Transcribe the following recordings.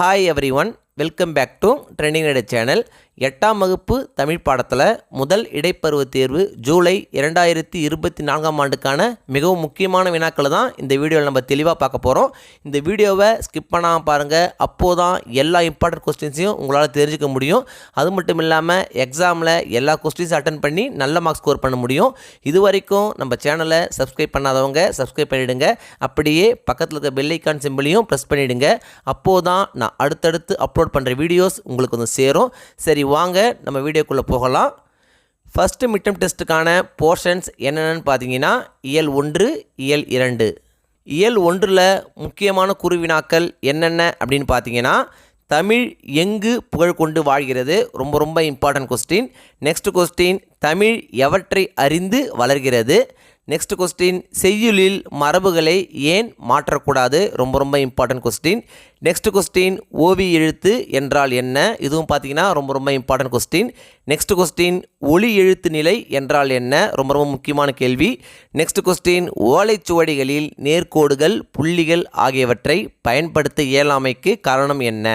Hi everyone, welcome back to Trending Reddit channel. எட்டாம் வகுப்பு தமிழ் பாடத்தில் முதல் இடைப்பருவ தேர்வு ஜூலை இரண்டாயிரத்தி இருபத்தி நான்காம் ஆண்டுக்கான மிகவும் முக்கியமான வினாக்களை தான் இந்த வீடியோவில் நம்ம தெளிவாக பார்க்க போகிறோம் இந்த வீடியோவை ஸ்கிப் பண்ணாமல் பாருங்கள் அப்போது தான் எல்லா இம்பார்ட்டன்ட் கொஸ்டின்ஸையும் உங்களால் தெரிஞ்சுக்க முடியும். அது மட்டும் இல்லாமல் எக்ஸாமில் எல்லா கொஸ்டின்ஸும் அட்டன் பண்ணி நல்ல மார்க் ஸ்கோர் பண்ண முடியும். இது வரைக்கும் நம்ம சேனலை சப்ஸ்கிரைப் பண்ணாதவங்க சப்ஸ்கிரைப் பண்ணிவிடுங்க அப்படியே பக்கத்தில் இருக்க பெல்லைக்கான் சிம்பிளையும் ப்ரெஸ் பண்ணிவிடுங்க அப்போது தான் நான் அடுத்தடுத்து அப்லோட் பண்ணுற வீடியோஸ் உங்களுக்கு வந்து சேரும். சரி வாங்க நம்ம வீடியோக்குள்ளே போகலாம். ஃபஸ்ட்டு மிட்டம் டெஸ்ட்டுக்கான போர்ஷன்ஸ் என்னென்னு பார்த்தீங்கன்னா இயல் ஒன்று இயல் இரண்டு. இயல் ஒன்றில் முக்கியமான குருவினாக்கள் என்னென்ன அப்படின்னு பார்த்தீங்கன்னா தமிழ் எங்கு புகழ் கொண்டு வாழ்கிறது? ரொம்ப ரொம்ப important question next question Tamil எவற்றை அறிந்து வளர்கிறது? நெக்ஸ்ட் கொஸ்டின் செய்யுளில் மரபுகளை ஏன் மாற்றக்கூடாது? ரொம்ப ரொம்ப இம்பார்ட்டன்ட் கொஸ்டின் நெக்ஸ்ட் கொஸ்டின் ஓவி எழுத்து என்றால் என்ன? இதுவும் பார்த்தீங்கன்னா ரொம்ப ரொம்ப இம்பார்ட்டன்ட் கொஸ்டின் நெக்ஸ்ட் கொஸ்டின் ஒளி எழுத்து நிலை என்றால் என்ன? ரொம்ப ரொம்ப முக்கியமான கேள்வி. நெக்ஸ்ட் கொஸ்டின் ஓலைச்சுவடிகளில் நேர்கோடுகள் புள்ளிகள் ஆகியவற்றை பயன்படுத்த இயலாமைக்கு காரணம் என்ன?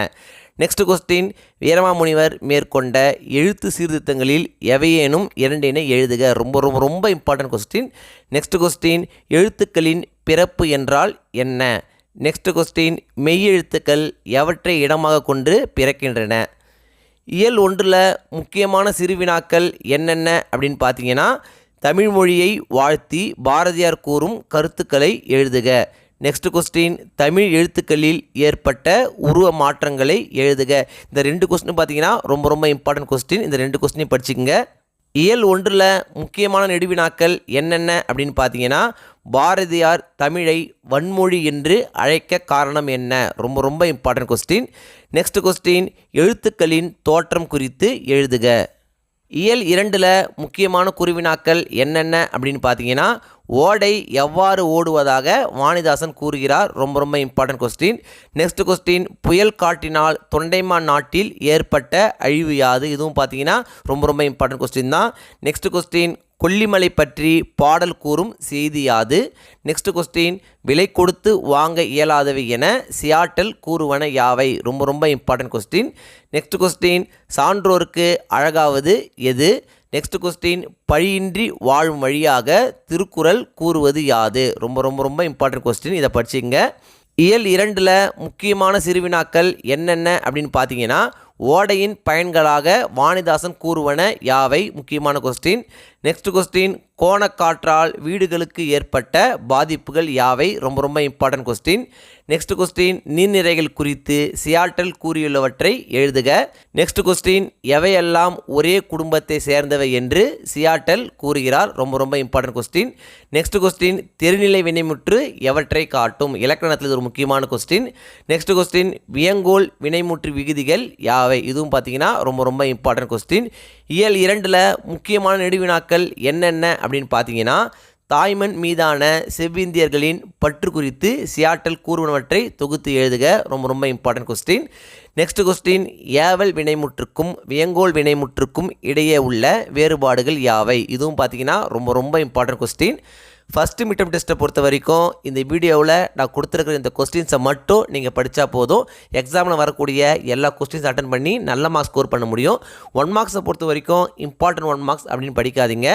நெக்ஸ்ட் கொஸ்டின் வீரமாமுனிவர் மேற்கொண்ட எழுத்து சீர்திருத்தங்களில் எவையேனும் இரண்டினை எழுதுக. ரொம்ப ரொம்ப ரொம்ப இம்பார்ட்டன்ட் கொஸ்டின் நெக்ஸ்ட் கொஸ்டின் எழுத்துக்களின் பிறப்பு என்றால் என்ன? நெக்ஸ்ட் கொஸ்டின் மெய்யெழுத்துக்கள் எவற்றை இடமாக கொண்டு பிறக்கின்றன? இயல் ஒன்றில் முக்கியமான சிறுவினாக்கள் என்னென்ன அப்படின்னு பார்த்தீங்கன்னா தமிழ்மொழியை வாழ்த்தி பாரதியார் கூறும் கருத்துக்களை எழுதுக. நெக்ஸ்ட் கொஸ்டின் தமிழ் எழுத்துக்களில் ஏற்பட்ட உருவ மாற்றங்களை எழுதுக. இந்த ரெண்டு கொஸ்டின் பார்த்தீங்கன்னா ரொம்ப ரொம்ப இம்பார்ட்டன்ட் கொஸ்டின் இந்த ரெண்டு கொஸ்டினையும் படிச்சுக்கோங்க. இயல் ஒன்றில் முக்கியமான நெடுவினாக்கள் என்னென்ன அப்படின்னு பார்த்தீங்கன்னா பாரதியார் தமிழை வன்மொழி என்று அழைக்க காரணம் என்ன? ரொம்ப ரொம்ப இம்பார்ட்டன்ட் கொஸ்டின் நெக்ஸ்ட் கொஸ்டின் எழுத்துக்களின் தோற்றம் குறித்து எழுதுக. இயல் இரண்டில் முக்கியமான குருவினாக்கள் என்னென்ன அப்படின்னு பார்த்தீங்கன்னா ஓடை எவ்வாறு ஓடுவதாக வாணிதாசன் கூறுகிறார். ரொம்ப ரொம்ப இம்பார்ட்டன்ட் கொஸ்டின் நெக்ஸ்ட் கொஸ்டின் புயல் காட்டினால் தொண்டைமான் நாட்டில் ஏற்பட்ட அழிவு யாது? இதுவும் பார்த்தீங்கன்னா ரொம்ப ரொம்ப இம்பார்ட்டன்ட் கொஸ்டின் தான். நெக்ஸ்ட் கொஸ்டின் கொல்லிமலை பற்றி பாடல் கூறும் செய்தி யாது? நெக்ஸ்ட் கொஸ்டின் விலை கொடுத்து வாங்க இயலாதவை என சியாட்டல் கூறுவன யாவை? ரொம்ப ரொம்ப இம்பார்ட்டன்ட் கொஸ்டின் நெக்ஸ்ட் கொஸ்டின் சான்றோருக்கு அழகாவது எது? நெக்ஸ்ட் கொஸ்டின் பழியின்றி வாழும் வழியாக திருக்குறள் கூறுவது யாது? ரொம்ப ரொம்ப ரொம்ப இம்பார்ட்டன்ட் கொஸ்டின் இதை படிச்சுங்க இயல் இரண்டில் முக்கியமான சிறுவினாக்கள் என்னென்ன அப்படின்னு பார்த்தீங்கன்னா ஓடையின் பயன்களாக வாணிதாசன் கூறுவன யாவை? முக்கியமான கொஸ்டின் நெக்ஸ்ட் கொஸ்டின் கோணக்காற்றால் வீடுகளுக்கு ஏற்பட்ட பாதிப்புகள் யாவை? ரொம்ப ரொம்ப இம்பார்ட்டன்ட் கொஸ்டின் நெக்ஸ்ட் கொஸ்டின் நீர்நிறைகள் குறித்து சியாட்டல் கூறியுள்ளவற்றை எழுதுக. நெக்ஸ்ட் கொஸ்டின் எவையெல்லாம் ஒரே குடும்பத்தை சேர்ந்தவை என்று சியாட்டல் கூறுகிறார். ரொம்ப ரொம்ப இம்பார்ட்டன்ட் கொஸ்டின் நெக்ஸ்ட் கொஸ்டின் தெருநிலை வினைமுற்று எவற்றை காட்டும்? இலக்கணத்தில் ஒரு முக்கியமான கொஸ்டின் நெக்ஸ்ட் கொஸ்டின் வியங்கோல் வினைமுற்று விகுதிகள் யாவை இதுவும் பார்த்தீங்கன்னா ரொம்ப ரொம்ப இம்பார்ட்டன்ட் கொஸ்டின் இயல் இரண்டில் முக்கியமான நெடுவினாக்கள் என்னென்ன அப்படின்னு பார்த்தீங்கன்னா தாய்மண் மீதான செவ்விந்தியர்களின் பற்று குறித்து சியாட்டல் கூறுவனவற்றை தொகுத்து எழுதுக. ரொம்ப ரொம்ப இம்பார்ட்டன்ட் கொஸ்டின் நெக்ஸ்ட் கொஸ்டின் ஏவல் வினைமுற்றுக்கும் வியங்கோல் வினைமுற்றுக்கும் இடையே உள்ள வேறுபாடுகள் யாவை? இதுவும் பார்த்தீங்கன்னா ரொம்ப ரொம்ப இம்பார்ட்டன்ட் கொஸ்டின் ஃபஸ்ட்டு மிட்டம் டெஸ்ட்டை பொறுத்த வரைக்கும் இந்த வீடியோவில் நான் கொடுத்துருக்குற இந்த கொஸ்டின்ஸை மட்டும் நீங்கள் படித்தா போதும். எக்ஸாமில் வரக்கூடிய எல்லா கொஸ்டின்ஸ் அட்டன் பண்ணி நல்ல மார்க்ஸ் ஸ்கோர் பண்ண முடியும். ஒன் மார்க்ஸை பொறுத்த வரைக்கும் இம்பார்ட்டன்ட் ஒன் மார்க்ஸ் அப்படின்னு படிக்காதீங்க.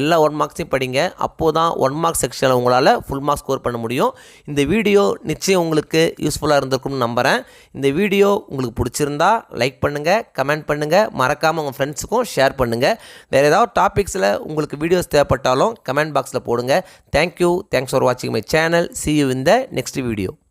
எல்லா ஒன் மார்க்ஸையும் படிங்க. அப்போது தான் ஒன் மார்க் செக்ஷனில் உங்களால் ஃபுல் மார்க்ஸ் ஸ்கோர் பண்ண முடியும். இந்த வீடியோ நிச்சயம் உங்களுக்கு யூஸ்ஃபுல்லாக இருந்திருக்கும்னு நம்புகிறேன் இந்த வீடியோ உங்களுக்கு பிடிச்சிருந்தா லைக் பண்ணுங்கள் கமெண்ட் பண்ணுங்கள் மறக்காமல் உங்கள் ஃப்ரெண்ட்ஸுக்கும் ஷேர் பண்ணுங்கள் வேறு ஏதாவது டாபிக்ஸில் உங்களுக்கு வீடியோஸ் தேவைப்பட்டாலும் கமெண்ட் பாக்ஸில் போடுங்கள் Thank you. Thanks for watching my channel. See you in the next video.